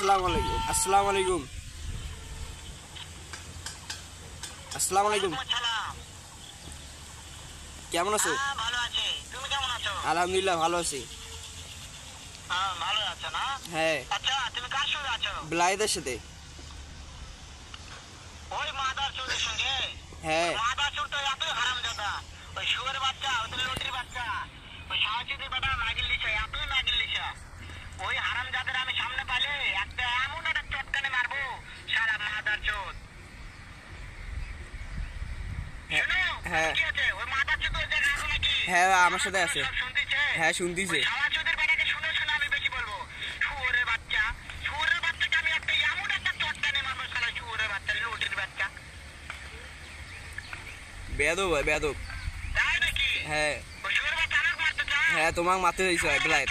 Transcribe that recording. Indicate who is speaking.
Speaker 1: আসসালামু আলাইকুম। আসসালামু আলাইকুম। আসসালামু আলাইকুম। কেমন আছো? আলহামদুলিল্লাহ ভালো আছি।
Speaker 2: হ্যাঁ,
Speaker 1: হ্যাঁ। ব্লাইদের সাথে। হ্যাঁ।
Speaker 2: ওই শুয়ার বাচ্চা ওদের লুটির বাচ্চা। ওই সাহায্য বেটা নাগিল
Speaker 1: হ্যাঁ হ্যাঁ।, হ্যাঁ। আমার সাথে আছে। হ্যাঁ শুনতিছে। বেদব বেদব হ্যাঁ। হ্যাঁ তোমাকে মারতে চাইছে
Speaker 2: ব্লাইট।